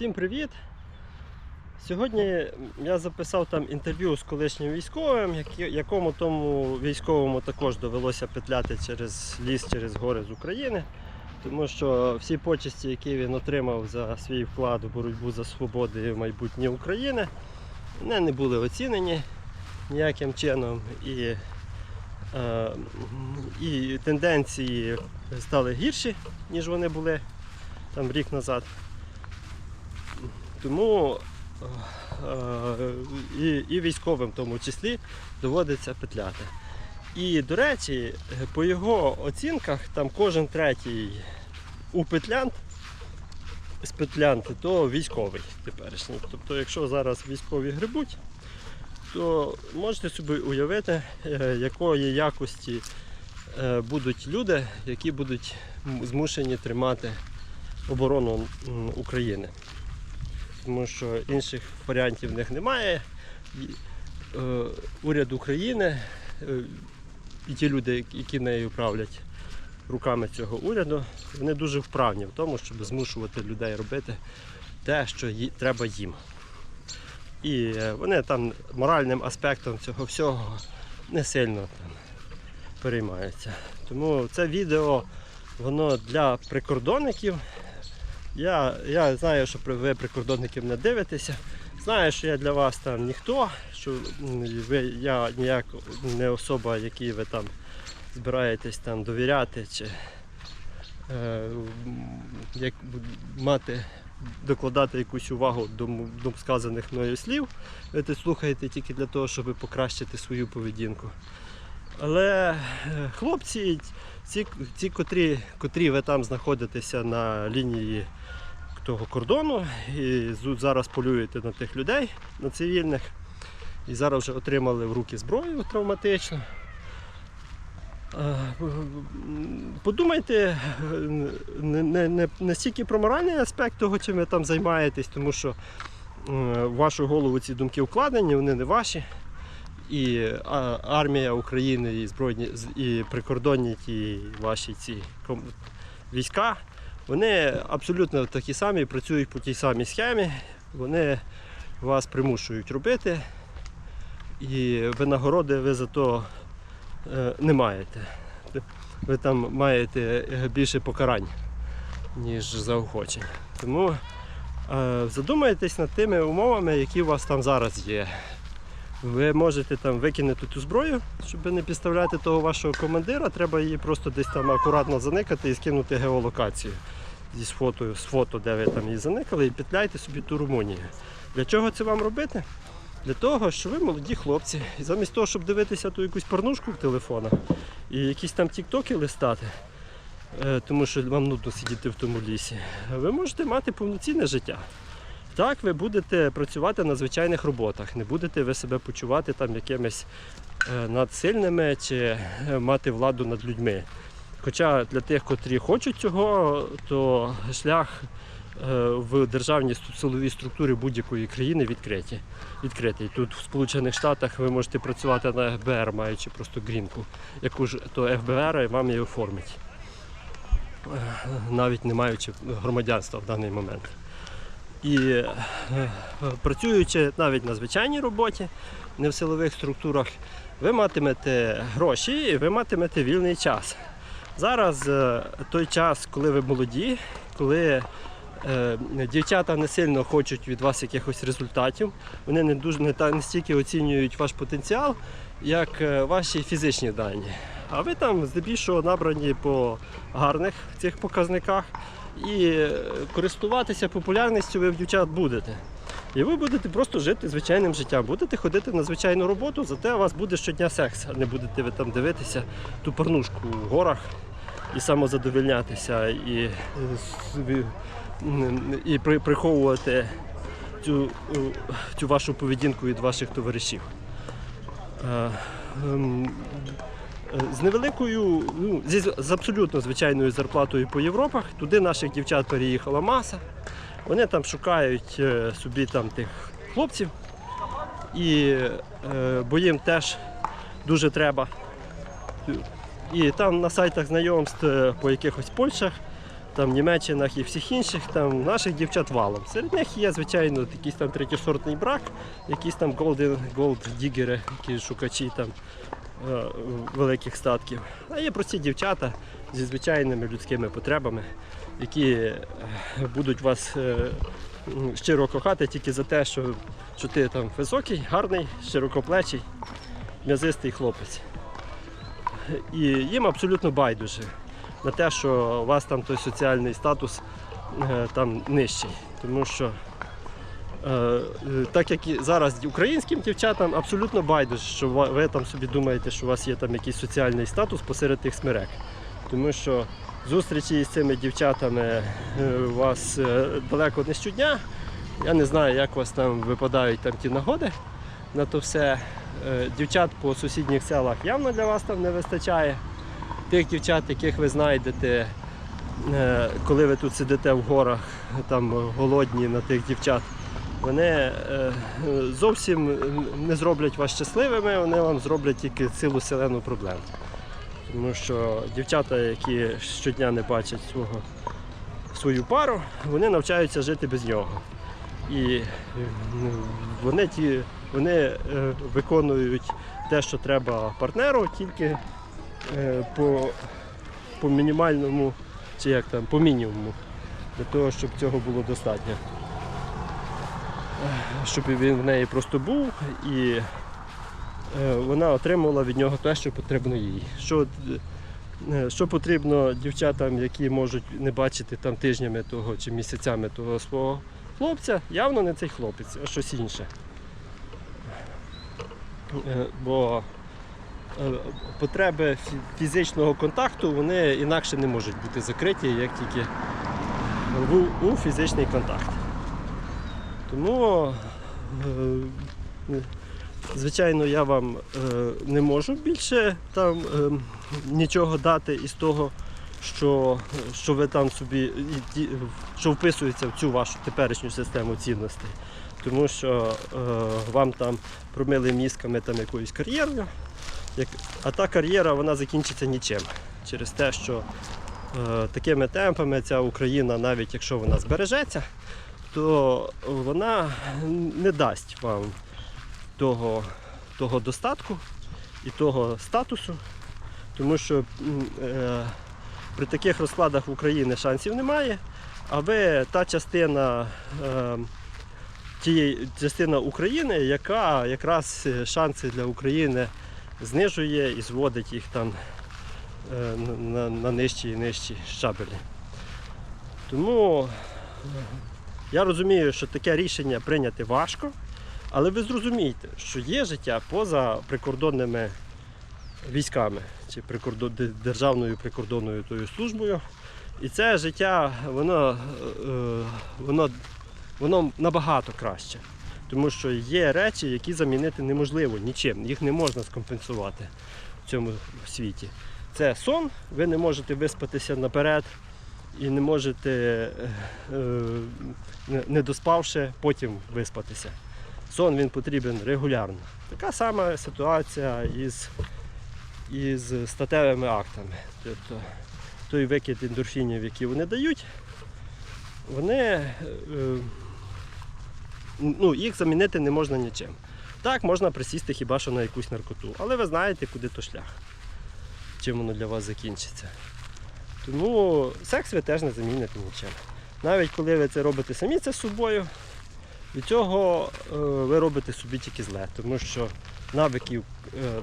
Всім привіт! Сьогодні я записав там інтерв'ю з колишнім військовим, якому тому військовому також довелося петляти через ліс, через гори з України. Тому що всі почесті, які він отримав за свій вклад у боротьбу за свободу і майбутнє України, вони не були оцінені ніяким чином. І, е, і тенденції стали гірші, ніж вони були там рік назад. Тому е, і, і військовим в тому числі доводиться петляти. І, до речі, по його оцінках, там кожен третій у петлянт з петлянти, то військовий теперішній. Тобто, якщо зараз військові грибуть, то можете собі уявити, е, якої якості е, будуть люди, які будуть змушені тримати оборону України тому що інших варіантів в них немає. Е, уряд України е, і ті люди, які нею правлять руками цього уряду, вони дуже вправні в тому, щоб змушувати людей робити те, що треба їм. І е, вони там моральним аспектом цього всього не сильно там, переймаються. Тому це відео воно для прикордонників. Я, я знаю, що ви прикордонників не дивитеся. Знаю, що я для вас там ніхто, що ви, я ніяк не особа, якій ви там збираєтесь там довіряти чи е, як мати, докладати якусь увагу до, до сказаних мною слів. Ви це слухаєте тільки для того, щоб покращити свою поведінку. Але е, хлопці, ці, ці котрі, котрі ви там знаходитеся на лінії того кордону і зараз полюєте на тих людей, на цивільних, і зараз вже отримали в руки зброю травматичну. Е, Подумайте е, не, не, не, не стільки про моральний аспект того, чим ви там займаєтесь, тому що е, в вашу голову ці думки вкладені, вони не ваші. І армія України, і збройні і прикордонні ті ваші ці війська, вони абсолютно такі самі, працюють по тій самій схемі. Вони вас примушують робити, і винагороди ви за то е, не маєте. Ви там маєте е, більше покарань, ніж заохочень. Тому е, задумайтесь над тими умовами, які у вас там зараз є. Ви можете там викинути ту зброю, щоб не підставляти того вашого командира, треба її просто десь там акуратно заникати і скинути геолокацію зі фото, з фото, де ви там її заникали, і петляйте собі ту Румунію. Для чого це вам робити? Для того, що ви молоді хлопці. І замість того, щоб дивитися ту якусь порнушку в телефонах і якісь там тіктоки листати, е, тому що вам нудно сидіти в тому лісі, ви можете мати повноцінне життя. Так, ви будете працювати на звичайних роботах, не будете ви себе почувати там якимись е, надсильними чи е, мати владу над людьми. Хоча для тих, котрі хочуть цього, то шлях е, в державній силовій структурі будь-якої країни відкриті. відкритий. Тут в Сполучених Штатах ви можете працювати на ФБР, маючи просто грінку, яку ж то ФБР вам її оформить, навіть не маючи громадянства в даний момент. І е, працюючи навіть на звичайній роботі, не в силових структурах, ви матимете гроші і ви матимете вільний час. Зараз е, той час, коли ви молоді, коли е, дівчата не сильно хочуть від вас якихось результатів, вони не дуже не, та, не стільки оцінюють ваш потенціал, як ваші фізичні дані. А ви там здебільшого набрані по гарних цих показниках і е, користуватися популярністю ви в дівчат будете. І ви будете просто жити звичайним життям, будете ходити на звичайну роботу, зате у вас буде щодня секс, а не будете ви там дивитися ту порнушку в горах і самозадовольнятися, і, е, і приховувати цю, е, цю вашу поведінку від ваших товаришів. Е, З невеликою, ну, зі, з абсолютно звичайною зарплатою по Європах, туди наших дівчат переїхала маса. Вони там шукають е, собі там тих хлопців, і, е, бо їм теж дуже треба. І там на сайтах знайомств по якихось Польщах там Німеччинах і всіх інших, там наших дівчат валом. Серед них є, звичайно, якийсь там третєсортний брак, якісь там голден, голд дігери, які шукачі там великих статків. А є прості дівчата зі звичайними людськими потребами, які е, будуть вас е, щиро кохати тільки за те, що, що ти там високий, гарний, широкоплечий, м'язистий хлопець. І їм абсолютно байдуже на те, що у вас там той соціальний статус е, там нижчий. Тому що е, е, так як і зараз українським дівчатам абсолютно байдуже, що ви там собі думаєте, що у вас є там якийсь соціальний статус посеред тих смерек. Тому що зустрічі з цими дівчатами е, у вас е, далеко не щодня. Я не знаю, як у вас там випадають там ті нагоди на то все. Е, Дівчат по сусідніх селах явно для вас там не вистачає. Тих дівчат, яких ви знайдете, е, коли ви тут сидите в горах, там голодні на тих дівчат, вони е, зовсім не зроблять вас щасливими, вони вам зроблять тільки цілу селену проблем. Тому що дівчата, які щодня не бачать свого, свою пару, вони навчаються жити без нього. І вони, ті, вони е, виконують те, що треба партнеру, тільки е, по, по мінімальному, чи як там, по мінімуму, для того, щоб цього було достатньо. Щоб він в неї просто був і е, вона отримувала від нього те, що потрібно їй. Що, е, що потрібно дівчатам, які можуть не бачити там тижнями того чи місяцями того свого хлопця, явно не цей хлопець, а щось інше. Е, Бо потреби фізичного контакту вони інакше не можуть бути закриті, як тільки в- у фізичний контакт. Тому, е, звичайно, я вам е, не можу більше там е, нічого дати із того, що, що ви там собі що вписується в цю вашу теперішню систему цінностей. Тому що е, вам там промили мізками там якоюсь кар'єрою, як, а та кар'єра вона закінчиться нічим. Через те, що е, такими темпами ця Україна, навіть якщо вона збережеться, то вона не дасть вам того, того достатку і того статусу, тому що е, при таких розкладах в Україні шансів немає, а ви та частина. Е, Тієї частина України, яка якраз шанси для України знижує і зводить їх там е, на, на нижчі і нижчі щабелі. Тому я розумію, що таке рішення прийняти важко, але ви зрозумієте, що є життя поза прикордонними військами чи прикордон, державною прикордонною тою службою. І це життя, воно, е, воно, воно набагато краще. Тому що є речі, які замінити неможливо нічим, їх не можна скомпенсувати в цьому світі. Це сон, ви не можете виспатися наперед і не можете, е, не- не доспавши, потім виспатися. Сон він потрібен регулярно. Така сама ситуація із, із статевими актами. Тобто той викид ендорфінів, які вони дають, вони е, ну, їх замінити не можна нічим. Так, можна присісти хіба що на якусь наркоту, але ви знаєте, куди то шлях, чим воно для вас закінчиться. Тому секс ви теж не заміните нічим. Навіть коли ви це робите самі це з собою, від цього е, ви робите собі тільки зле, тому що навиків е,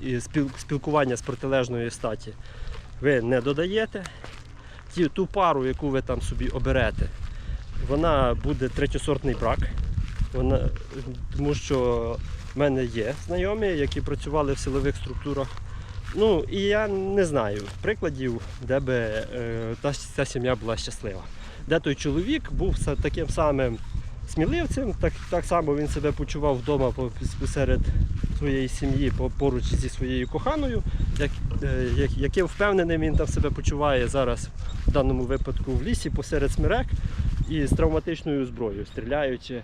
і спілкування з протилежної статі ви не додаєте. Ту пару, яку ви там собі оберете, вона буде третьосортний брак. Вона, тому що в мене є знайомі, які працювали в силових структурах. Ну і я не знаю прикладів, де би е, та, ця сім'я була щаслива. Де той чоловік був таким самим сміливцем, так, так само він себе почував вдома по- посеред своєї сім'ї поруч зі своєю коханою, як, е, як, яким впевненим він там себе почуває зараз в даному випадку в лісі посеред смерек і з травматичною зброєю, стріляючи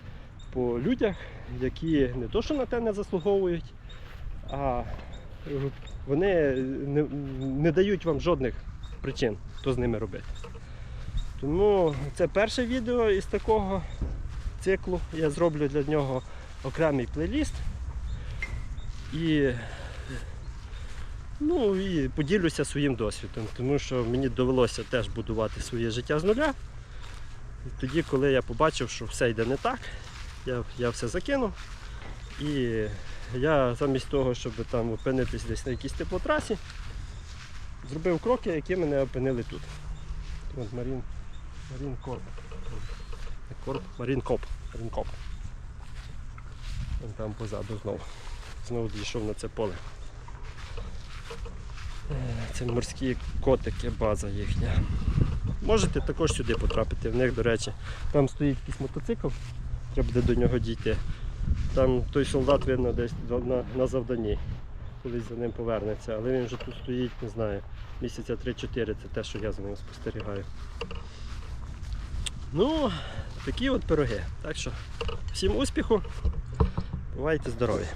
по людях, які не то, що на те не заслуговують, а вони не, не дають вам жодних причин, що з ними робити. Тому це перше відео із такого циклу. Я зроблю для нього окремий плейліст. І, ну, і поділюся своїм досвідом, тому що мені довелося теж будувати своє життя з нуля. І тоді, коли я побачив, що все йде не так, я, я все закинув. І я замість того, щоб там опинитись десь на якійсь теплотрасі, зробив кроки, які мене опинили тут. От Марін, Марін Корп. Корп, Марін Коп. Марін Коп. Вон там позаду знову. Знову дійшов на це поле. Е, Це морські котики, база їхня. Можете також сюди потрапити. В них, до речі, там стоїть якийсь мотоцикл, треба буде до нього дійти. Там той солдат видно десь на, на завданні. Колись за ним повернеться, але він вже тут стоїть, не знаю, місяця 3-4, це те, що я за ним спостерігаю. Ну, такі от пироги. Так що всім успіху, бувайте здорові!